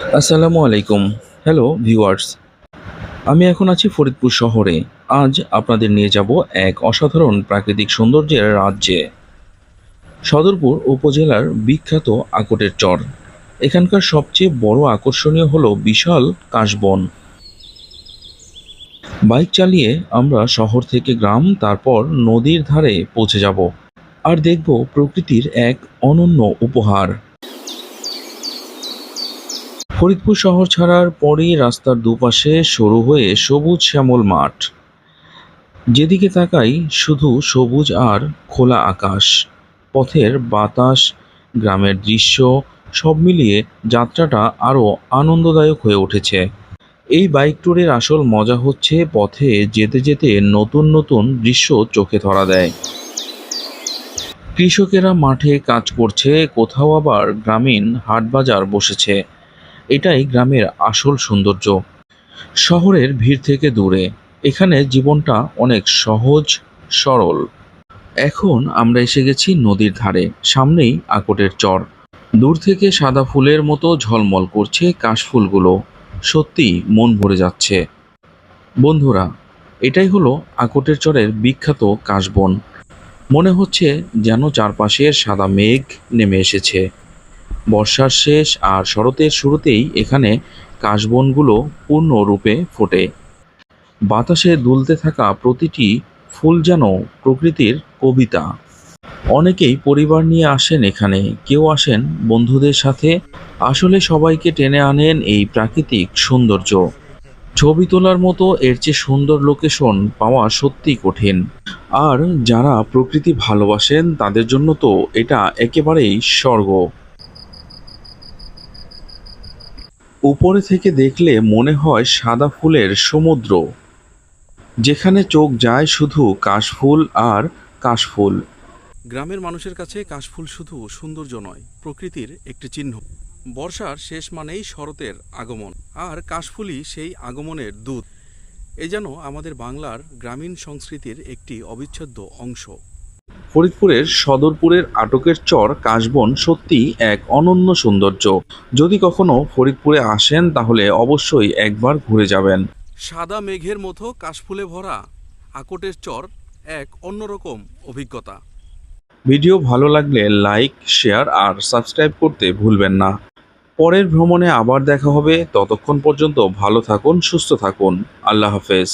আসসালামু আলাইকুম। Hello viewers আমি এখন আছি ফরিদপুর শহরে। আজ আপনাদের নিয়ে যাব এক অসাধারণ প্রাকৃতিক সৌন্দর্যের রাজ্যে। সদরপুর উপজেলার বিখ্যাত আকটের চর। এখানকার সবচেয়ে বড় আকর্ষণীয় হলো বিশাল কাশবন। বাইক চালিয়ে আমরা শহর থেকে গ্রাম, তারপর নদীর ধারে পৌঁছে যাব। আর দেখব প্রকৃতির এক অনন্য উপহার। ফরিদপুর শহর ছাড়ার পরেই রাস্তার দুপাশে সরু হয়ে সবুজ শ্যামল মাঠ। যেদিকে তাকাই, শুধু সবুজ আর খোলা আকাশ। পথের বাতাস, গ্রামের দৃশ্য, সব মিলিয়ে যাত্রাটা আরও আনন্দদায়ক হয়ে উঠেছে। এই বাইক ট্যুরের আসল মজা হচ্ছে পথে যেতে যেতে নতুন নতুন দৃশ্য চোখে ধরা দেয়। কৃষকেরা মাঠে কাজ করছে, কোথাও আবার গ্রামীণ হাটবাজার বসেছে। এটাই গ্রামের আসল সৌন্দর্য। শহরের ভিড় থেকে দূরে, এখানে জীবনটা অনেক সহজ, সরল। এখন আমরা এসে গেছি নদীর ধারে, সামনেই আকটের চর। দূর থেকে সাদা ফুলের মতো ঝলমল করছে কাশফুলগুলো সত্যি মন ভরে যাচ্ছে। বন্ধুরা, এটাই হলো আকটের চরের বিখ্যাত কাশবন। মনে হচ্ছে যেন চারপাশের সাদা মেঘ নেমে এসেছে। বর্ষার শেষ আর শরতের শুরুতেই এখানে কাশবনগুলো পূর্ণরূপে ফোটে। বাতাসে দুলতে থাকা প্রতিটি ফুল যেন প্রকৃতির কবিতা। অনেকেই পরিবার নিয়ে আসেন এখানে, কেউ আসেন বন্ধুদের সাথে। আসলে সবাইকে টেনে আনেন এই প্রাকৃতিক সৌন্দর্য। ছবি তোলার মতো এর চেয়ে সুন্দর লোকেশন পাওয়া সত্যি কঠিন। আর যারা প্রকৃতি ভালোবাসেন তাদের জন্য তো এটা একেবারেই স্বর্গ। উপরে থেকে দেখলে মনে হয় সাদা ফুলের সমুদ্র, যেখানে চোখ যায় শুধু কাশফুল আর কাশফুল। গ্রামের মানুষের কাছে কাশফুল শুধু সৌন্দর্য নয়, প্রকৃতির একটি চিহ্ন। বর্ষার শেষ মানেই শরতের আগমন, আর কাশফুলই সেই আগমনের দূত। এ যেন আমাদের বাংলার গ্রামীণ সংস্কৃতির একটি অবিচ্ছেদ্য অংশ। ফরিদপুরের সদরপুরের আটকের চর কাশবন সত্যি এক অনন্য সৌন্দর্য। যদি কখনো ফরিদপুরে আসেন তাহলে অবশ্যই একবার ঘুরে যাবেন। সাদা মেঘের মতো কাশফুলে ভরা আকটের চর এক অন্যরকম অভিজ্ঞতা। ভিডিও ভালো লাগলে লাইক শেয়ার আর সাবস্ক্রাইব করতে ভুলবেন না। পরের ভ্রমণে আবার দেখা হবে। ততক্ষণ পর্যন্ত ভালো থাকুন সুস্থ থাকুন। আল্লাহ হাফেজ।